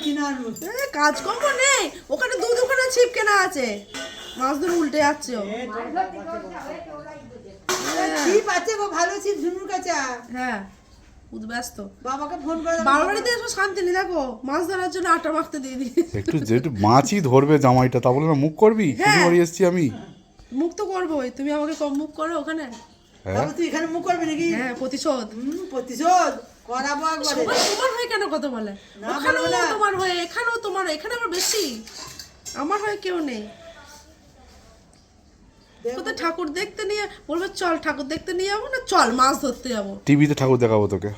ছিপ কাজকর্ম নেই। ওখানে দু দুখানে ছিপ কেনা আছে। মাছ ধরে উল্টে যাচ্ছে ছিপ আছে গো ভালো ছিপ ঝুনুর কাছে হ্যাঁ উদ্ব্যস্ত বাবাকে ফোন করে। বাবার বাড়িতে এসব শান্তি নেই দেখো মাছ ধরার জন্য আটা মাখতে দিয়ে দিই একটু যেটু মাছই ধরবে জামাইটা তা বলে না মুখ করবি? হ্যাঁ। শুধু বাড়ি এসছি আমি। মুখ তো করবোই। তুমি আমাকে কম মুখ করো ওখানে। হ্যাঁ। তুই এখানে মুখ করবি নাকি? হ্যাঁ প্রতিশোধ। প্রতিশোধ। করাবো একবারে। তোমার হয়ে কেন কথা বলে? ওখানেও তোমার হয়ে এখানেও তোমার এখানে আবার বেশি। আমার হয়ে কেউ নেই। কোথায় ঠাকুর দেখতে নিয়ে বলবে চল ঠাকুর দেখতে নিয়ে যাব না চল মাছ ধরতে যাব? টিভিতে ঠাকুর দেখাবো তোকে।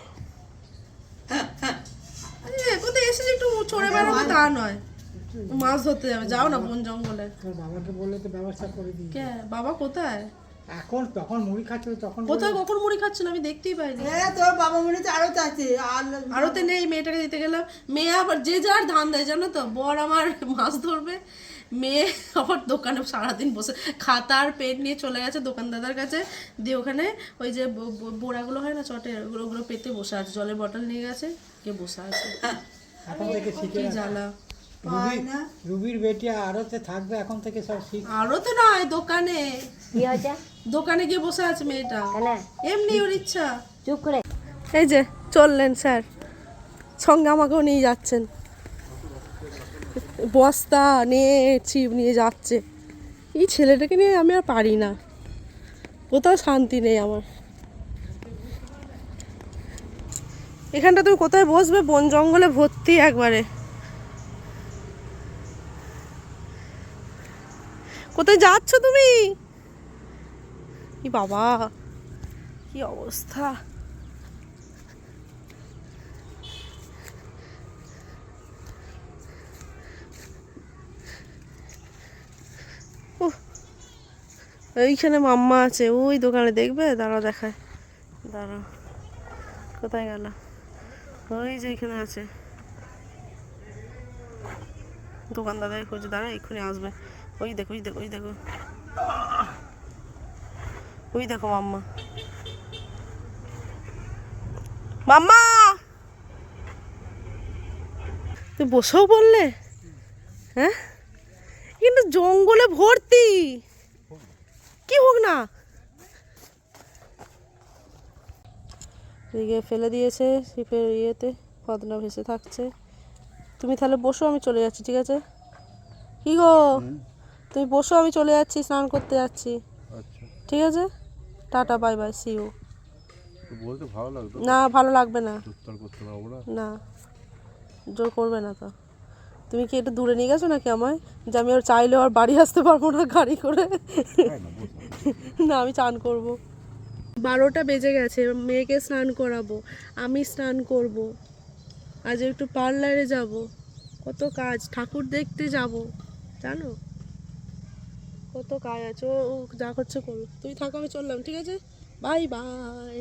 কোথায় এসে একটু চড়ে বেড়াবো? তা নয়। মাছ ধরতে যাবে যাও না বন জঙ্গলে। বাবাকে বললে তো ব্যবস্থা করে দিই কে? বাবা কোথায়? এখন তখন মুড়ি খাচ্ছিল তখন কোথায় কখন মুড়ি খাচ্ছিল আমি দেখতেই পাইনি। এ তোর বাবা মনে হচ্ছে আরও আরোতে নেই মেয়েটাকে দিতে গেলাম। মেয়ে আবার যে যার ধান দেয় জানো তো? বর আমার মাছ ধরবে। মেয়ে আবার দোকানে সারাদিন বসে খাতা আর পেন নিয়ে চলে গেছে দোকানদাদার কাছে। দিয়ে ওখানে ওই যে বোড়াগুলো হয় না চটের ওগুলো ওগুলো পেতে বসে আছে। জলের বটল নিয়ে গেছে কে বসে আছে। এখন থেকে শিখে জ্বালা। রুবির বেটি আরতে থাকবে এখন থেকে সব শিখ আরোতে নয় দোকানে। কি হয়েছে? দোকানে গিয়ে বসে আছে মেয়েটা। এমনি ওর ইচ্ছা। চুপ করে। এই যে চললেন স্যার। সঙ্গে আমাকেও নিয়ে যাচ্ছেন। বস্তা নিয়ে ছিপ নিয়ে যাচ্ছে। এই ছেলেটাকে নিয়ে আমি আর পারি না। কোথাও শান্তি নেই আমার। এখানটা তুমি কোথায় বসবে? বন জঙ্গলে ভর্তি একবারে। কোথায় যাচ্ছ তুমি? কি বাবা কি অবস্থা? উহ, এইখানে মাম্মা আছে ওই দোকানে দেখবে? দাঁড়াও দেখায়। দাঁড়াও কোথায় গেল? ওই যে এখানে আছে। দোকান দাদাই খুঁজে দাঁড়া এক্ষুনি আসবে। ওই দেখো ওই দেখো ওই দেখো। ওই দেখো মাম্মা। মাম্মা! তুই বসেও বললে? হ্যাঁ? কিন্তু জঙ্গলে ভর্তি। কি হোক না? এদিকে ফেলে দিয়েছে শিপের ইয়েতে পদনা ভেসে থাকছে। তুমি তাহলে বসো আমি চলে যাচ্ছি ঠিক আছে? কি গো? তুমি বসো আমি চলে যাচ্ছি স্নান করতে যাচ্ছি। আচ্ছা। ঠিক আছে? Tata bye bye see you বলতে ভালো লাগতো না ভালো লাগবে না। উত্তর করতে পারব না? না জোর করবে না তো। তুমি কি একটু দূরে নিয়ে গেছো নাকি আমায়? যে আমি ওর চাইলে আর বাড়ি আসতে পারব না গাড়ি করে? না আমি চান করব। বারোটা বেজে গেছে মেয়েকে স্নান করাবো আমি স্নান করব। আজ একটু পার্লারে যাব। কত কাজ ঠাকুর দেখতে যাব জানো? কত কাজ আছে, ও যা করছে করো তুই থাকো, আমি চললাম, ঠিক আছে? Bye bye